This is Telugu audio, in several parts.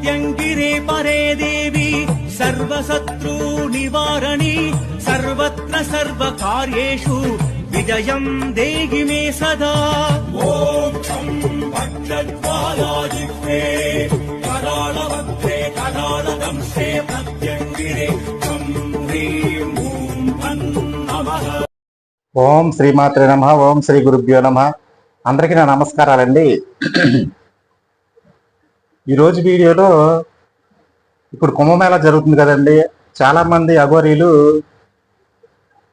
ప్రత్యంగిరే పరే దేవి సర్వశత్రు నివారణి సర్వత్ర సర్వకార్యేషు విజయం దేగి మే సదా ఓం ఛం భక్షద్వాలాజిహ్వే కరాళవక్త్రే కరాళదంశే ప్రత్యంగిరే ఛం హ్రీం ఓం భన్ నమః ఓం శ్రీమాత్రే నమ ఓం శ్రీ గురుభ్యో నమ. అందరికీ నా నమస్కారాలండి. ఈరోజు వీడియోలో ఇప్పుడు కుంభమేళ జరుగుతుంది కదండి. చాలా మంది అఘోరీలు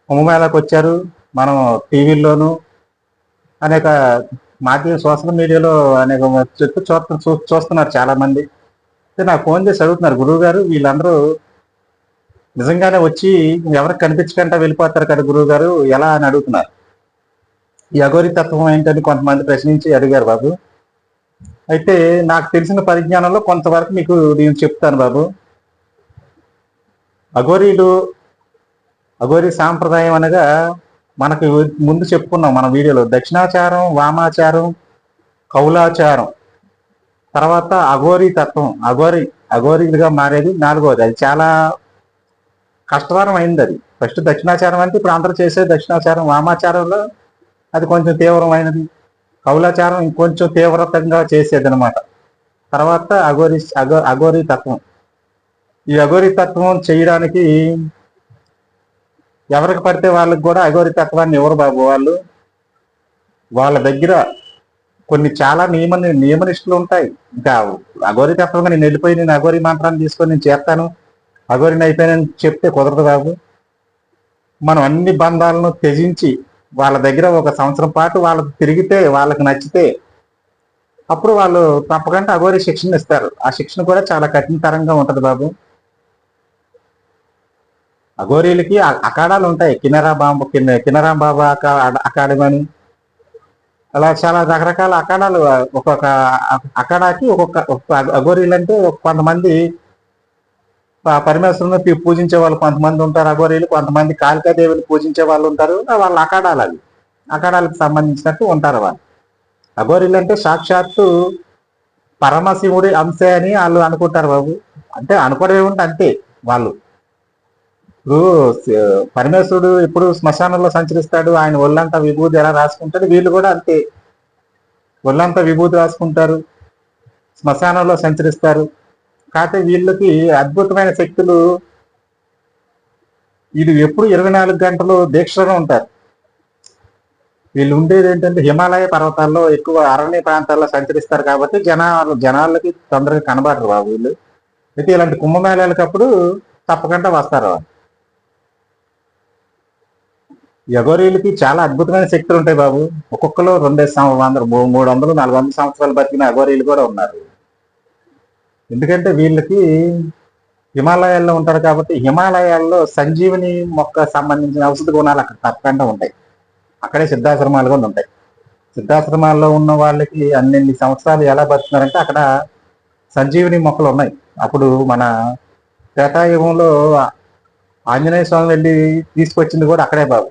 కుంభమేళకు వచ్చారు. మనం టీవీల్లోను అనేక మాధ్యమ సోషల్ మీడియాలో అనేక చెప్పు చూ- చూస్తున్నారు చాలా మంది నాకు ఫోన్ చేసి అడుగుతున్నారు గురువు గారు వీళ్ళందరూ నిజంగానే వచ్చి ఎవరికి కనిపించకుండా వెళ్ళిపోతారు కదా గురువు గారు ఎలా అని అడుగుతున్నారు. ఈ అఘోరి తత్వం ఏంటని కొంతమంది ప్రశ్నించి అడిగారు బాబు. అయితే నాకు తెలిసిన పరిజ్ఞానంలో కొంతవరకు మీకు నేను చెప్తాను బాబు. అఘోరీలు అఘోరీ సాంప్రదాయం అనగా మనకు ముందు చెప్పుకున్నాం మన వీడియోలో. దక్షిణాచారం వామాచారం కౌలాచారం. తర్వాత అఘోరీ తత్వం. అఘోరి అఘోరీలుగా మారేది నాలుగోది అది చాలా కష్టతరం అయింది అది. ఫస్ట్ దక్షిణాచారం అంటే ఇప్పుడు అందరూ చేసే దక్షిణాచారం వామాచారంలో అది కొంచెం తీవ్రమైనది. కౌలాచారం ఇంకొంచెం తీవ్రతంగా చేసేది అనమాట తర్వాత అఘోరి అఘో అఘోరి తత్వం. ఈ అఘోరి తత్వం చేయడానికి ఎవరికి పడితే వాళ్ళకి కూడా అఘోరి తత్వాన్ని ఎవరు బాబు? వాళ్ళు వాళ్ళ దగ్గర కొన్ని చాలా నియమ నియమనిష్టలు ఉంటాయి. ఇంకా అఘోరి తత్వంగా నేను వెళ్ళిపోయి నేను అఘోరి మంత్రాన్ని తీసుకొని నేను చేస్తాను. అఘోరిని అయిపోయానని చెప్తే కుదరదు బాబు. మనం అన్ని బంధాలను త్యజించి వాళ్ళ దగ్గర ఒక సంవత్సరం పాటు వాళ్ళకి తిరిగితే వాళ్ళకి నచ్చితే అప్పుడు వాళ్ళు తప్పకుండా అఘోరి శిక్షణ ఇస్తారు. ఆ శిక్షణ కూడా చాలా కఠినతరంగా ఉంటుంది బాబు. అఘోరీలకి అకాడాలు అఖాడాలు ఉంటాయి. కినరా బాంబు కిన్న కినరాం బాబా అకా- అకాడమీ అని. అలా చాలా రకరకాల అఖాడాలు ఒక్కొక్క అ- అఖాడాకి ఒక్కొక్క అఘోరీలు అంటే కొంతమంది పరమేశ్వరుని పూజించే వాళ్ళు కొంతమంది ఉంటారు అఘోరీలు కొంతమంది కాళికాదేవిని పూజించే వాళ్ళు ఉంటారు. వాళ్ళు వాళ్ళ అఖాడాలు అవి. అఖాడాలకు సంబంధించినట్టు ఉంటారు వాళ్ళు. అఘోరీలు అంటే సాక్షాత్తు పరమశివుడి అంశే అని వాళ్ళు అనుకుంటారు బాబు. అంటే అనుకోవడం ఏముంటే అంతే వాళ్ళు. ఇప్పుడు పరమేశ్వరుడు ఇప్పుడు శ్మశానంలో సంచరిస్తాడు ఆయన ఒళ్ళంతా విభూతి ఎలా రాసుకుంటాడు వీళ్ళు కూడా అంతే. ఒళ్ళంతా విభూతి రాసుకుంటారు శ్మశానంలో సంచరిస్తారు. కాకపోతే వీళ్ళకి అద్భుతమైన శక్తులు. వీళ్ళు ఎప్పుడు ఇరవై నాలుగు గంటలు దీక్షగా ఉంటారు. వీళ్ళు ఉండేది ఏంటంటే హిమాలయ పర్వతాల్లో ఎక్కువ అరణ్య ప్రాంతాల్లో సంచరిస్తారు కాబట్టి జనాలు జనాలకి తొందరగా కనబడరు బాబు వీళ్ళు. అయితే ఇలాంటి కుంభమేళాలకప్పుడు తప్పకుండా వస్తారు ఎగోరీలకి చాలా అద్భుతమైన శక్తులు ఉంటాయి బాబు. ఒక్కొక్కరు రెండే వందలు మూడు వందలు నాలుగు వందల సంవత్సరాలు బతికిన అగోరీలు కూడా ఉన్నారు. ఎందుకంటే వీళ్ళకి హిమాలయాల్లో ఉంటారు కాబట్టి హిమాలయాల్లో సంజీవని మొక్క సంబంధించిన ఔషధ గుణాలు అక్కడ తప్పకుండా ఉంటాయి. అక్కడే సిద్ధాశ్రమాలు కూడా ఉంటాయి. సిద్ధాశ్రమాల్లో ఉన్న వాళ్ళకి అన్నెన్ని సంవత్సరాలు ఎలా బతుకున్నారంటే అక్కడ సంజీవిని మొక్కలు ఉన్నాయి. అప్పుడు మన త్రేతాయుగంలో ఆంజనేయ స్వామి వెళ్ళి తీసుకొచ్చింది కూడా అక్కడే బాబు.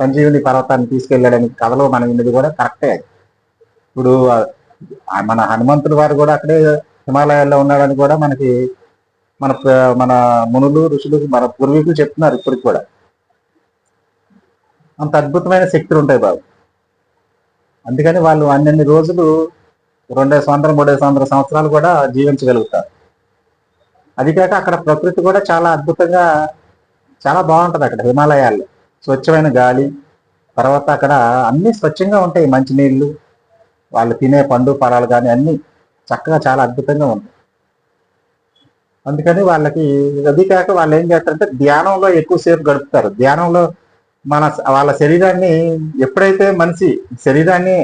సంజీవుని పర్వతాన్ని తీసుకెళ్ళాడని కథలో మనం విన్నది కూడా కరెక్టే ఇప్పుడు మన హనుమంతుడు వారు కూడా అక్కడే హిమాలయాల్లో ఉన్నాడని కూడా మనకి మన మన మునులు ఋషులు మన పూర్వీకులు చెప్తున్నారు ఇప్పటికి కూడా. అంత అద్భుతమైన శక్తులు ఉంటాయి బాబు. అందుకని వాళ్ళు అన్నెన్ని రోజులు రెండే సంవత్సరం మూడే సంవత్సరం సంవత్సరాలు కూడా జీవించగలుగుతారు. అది కాక అక్కడ ప్రకృతి కూడా చాలా అద్భుతంగా చాలా బాగుంటుంది అక్కడ హిమాలయాల్లో. స్వచ్ఛమైన గాలి తర్వాత అక్కడ అన్ని స్వచ్ఛంగా ఉంటాయి మంచినీళ్ళు. వాళ్ళు తినే పండు ఫలాలు కానీ అన్నీ. చక్కగా చాలా అద్భుతంగా ఉంది. అందుకని వాళ్ళకి అది కాక వాళ్ళు ఏం చేస్తారంటే ధ్యానంలో ఎక్కువసేపు గడుపుతారు. ధ్యానంలో మన వాళ్ళ శరీరాన్ని ఎప్పుడైతే మనిషి శరీరాన్ని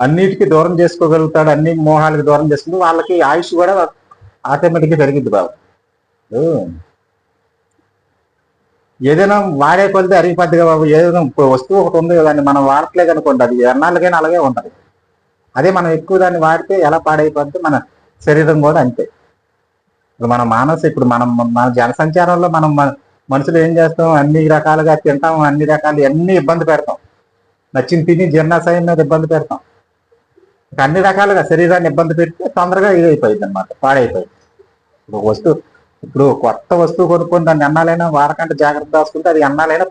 అన్నిటికీ దూరం చేసుకోగలుగుతాడు అన్ని మోహాలకి దూరం చేసుకుంటే వాళ్ళకి ఆయుష్ కూడా ఆటోమేటిక్గా పెరిగిద్ది బాబు. ఏదైనా వాడే కొలితే అరిగిపోద్ది బాబు. ఏదైనా వస్తువు ఒకటి ఉంది దాన్ని మనం వాడట్లేదు అనుకోండి అది ఎన్నాళ్ళకైనా అలాగే ఉంటుంది. అదే మనం ఎక్కువ దాన్ని వాడితే ఎలా పాడైపోతే మన శరీరం కూడా అంతే. ఇప్పుడు మన మానసు ఇప్పుడు మనం మన జనసంచారంలో మనం మన- మనుషులు ఏం చేస్తాం? అన్ని రకాలుగా తింటాం అన్ని రకాలు అన్ని ఇబ్బంది పెడతాం. నచ్చిన తిని జీర్ణాశయం మీద ఇబ్బంది పెడతాం. ఇక అన్ని రకాలుగా శరీరాన్ని ఇబ్బంది పెడితే తొందరగా ఇది అయిపోయింది అనమాట పాడైపోయింది ఒక వస్తువు ఇప్పుడు కొత్త వస్తువు కొనుక్కొని దాన్ని అన్నాలైనా వాడకంటే జాగ్రత్త దాచుకుంటే అది అన్నాలైనా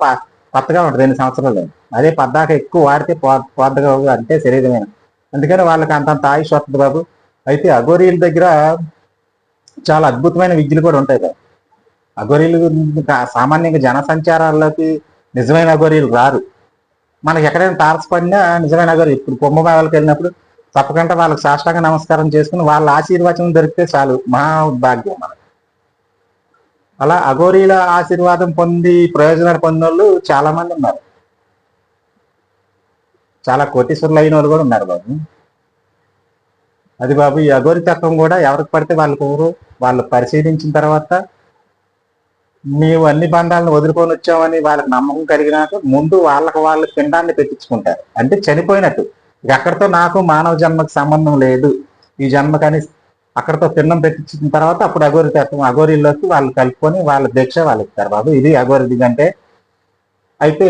కొత్తగా ఉంటుంది రెండు సంవత్సరాలు అదే పద్దాక ఎక్కువ వాడితే పో పోద్దగా అంటే శరీరమైన అందుకని వాళ్ళకి అంతంత ఆయుష్ వస్తుంది బాబు. అయితే అఘోరీల దగ్గర చాలా అద్భుతమైన విద్యలు కూడా ఉంటాయి కదా అఘోరీలు సామాన్యంగా జనసంచారాల్లోకి నిజమైన అఘోరీలు రారు. మనకి ఎక్కడైనా తారసపడినా నిజమైన అఘోరీ ఇప్పుడు కుంభమేళకి వెళ్ళినప్పుడు తప్పకుండా వాళ్ళకి సాష్టాంగ నమస్కారం చేసుకుని వాళ్ళ ఆశీర్వచనం దొరికితే చాలు. మహా భాగ్యం మనకి. అలా అఘోరీల ఆశీర్వాదం పొంది ప్రయోజనాలు పొందిన వాళ్ళు చాలా మంది ఉన్నారు. చాలా కోటీశ్వరులు అయిన వాళ్ళు కూడా ఉన్నారు బాబు. అది బాబు ఈ అఘోరి తత్వం కూడా ఎవరికి పడితే వాళ్ళకి ఎవరు వాళ్ళు పరిశీలించిన తర్వాత మేము అన్ని బంధాలను వదులుకొని వచ్చామని వాళ్ళకి నమ్మకం కలిగినాక ముందు వాళ్ళకి వాళ్ళ పిండాన్ని పెట్టించుకుంటారు. అంటే చనిపోయినట్టు. ఇక అక్కడితో నాకు మానవ జన్మకు సంబంధం లేదు. ఈ జన్మకని అక్కడితో పిండం పెట్టించిన తర్వాత అప్పుడు అఘోరితత్వం అఘోరిలోకి వాళ్ళు కలుపుకొని వాళ్ళ దీక్ష వాళ్ళు ఇస్తారు బాబు. ఇది అఘోరిది అంటే అయితే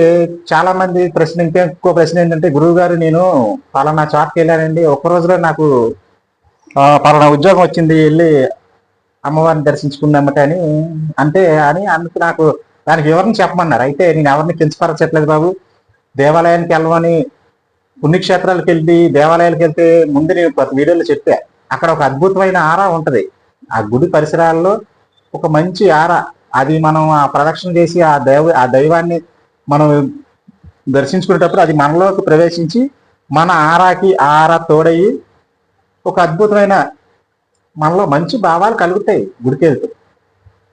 చాలా మంది ప్రశ్న ఇంకా ఎక్కువ ప్రశ్న ఏంటంటే గురువు గారు నేను పలానా చోటకి వెళ్ళానండి. ఒక్క రోజులో నాకు పలానా ఉద్యోగం వచ్చింది వెళ్ళి అమ్మవారిని దర్శించుకుందామట అని అంటే అని అందుకు నాకు దానికి వివరణ చెప్పమన్నారు. అయితే నేను ఎవరిని కించపరచట్లేదు బాబు. దేవాలయానికి వెళ్ళమని పుణ్యక్షేత్రాలకు వెళ్ళి దేవాలయాలకు వెళ్తే ముందు నేను ప్రతి వీడియోలో చెప్పా. అక్కడ ఒక అద్భుతమైన ఆరా ఉంటుంది. ఆ గుడి పరిసరాల్లో ఒక మంచి ఆరా. అది మనం ఆ ప్రదక్షిణ చేసి ఆ దైవ ఆ దైవాన్ని మనం దర్శించుకునేటప్పుడు అది మనలోకి ప్రవేశించి మన ఆరాకి ఆరా తోడయి ఒక అద్భుతమైన మనలో మంచి భావాలు కలుగుతాయి గుడికి వెళ్తే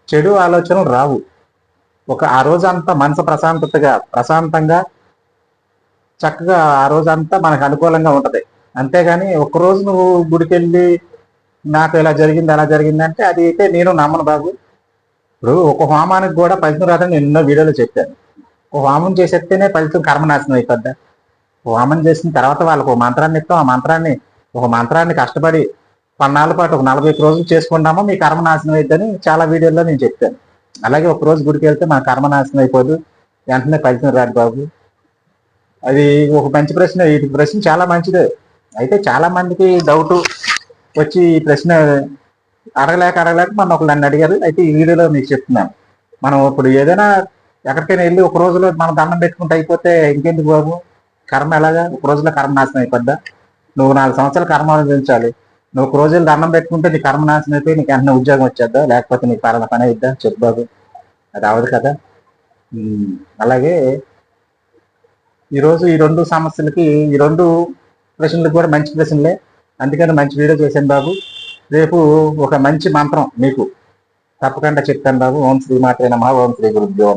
చెడు ఆలోచనలు రావు. ఒక ఆ రోజంతా మనసు ప్రశాంతతగా ప్రశాంతంగా చక్కగా ఆ రోజంతా మనకు అనుకూలంగా ఉంటుంది. అంతేగాని ఒకరోజు నువ్వు గుడికెళ్ళి నాకు ఇలా జరిగింది అలా జరిగింది అంటే అది అయితే నేను నమ్మను బాబు. ఇప్పుడు ఒక హోమానికి కూడా ఫలితం రాదని నేను ఎన్నో వీడియోలు చెప్పాను. హోమం చేసేస్తేనే ఫలితం కర్మనాశనం అయిపోద్దా. హోమం చేసిన తర్వాత వాళ్ళకు ఒక మంత్రాన్ని ఇస్తాం. ఆ మంత్రాన్ని ఒక మంత్రాన్ని కష్టపడి పన్నాళ్ళ పాటు ఒక నలభై రోజులు చేసుకుంటామో మీ కర్మనాశనం అయిద్దని చాలా వీడియోల్లో నేను చెప్తాను అలాగే ఒక రోజు గుడికి వెళ్తే మన కర్మనాశనం అయిపోదు. వెంటనే ఫలితం రాదు బాబు. అది ఒక మంచి ప్రశ్న. ఈ ప్రశ్న చాలా మంచిదే. అయితే చాలా మందికి డౌట్ వచ్చి ఈ ప్రశ్న అడగలేక అడగలేక మన ఒకళ్ళు నన్ను అడిగారు. అయితే ఈ వీడియోలో మీకు చెప్తున్నాను. మనం ఇప్పుడు ఏదైనా ఎక్కడికైనా వెళ్ళి ఒక రోజులో మనం దండం పెట్టుకుంటే అయిపోతే ఇంకెందుకు బాబు? కర్మ ఎలాగా? ఒక రోజులో కర్మ నాశనం అయిపోద్దా? నువ్వు నాలుగు సంవత్సరాలు కర్మ అనుభవించాలి నువ్వు ఒక రోజులు దండం పెట్టుకుంటే నీ కర్మ నాశనం అయిపోయి నీకు వెంటనే ఉద్యోగం వచ్చేద్దా? లేకపోతే నీకు పలానా పని అయిద్దా? చెప్పు బాబు. అది అవదు కదా. అలాగే ఈరోజు ఈ రెండు సమస్యలకి ఈ రెండు ప్రశ్నలకు కూడా మంచి ప్రశ్నలే. అందుకని మంచి వీడియో చేశాను బాబు. రేపు ఒక మంచి మంత్రం మీకు. తప్పకుండా చెప్తాను బాబు. ఓం శ్రీ మాత్రే నమ. ఓం శ్రీ గురుభ్యో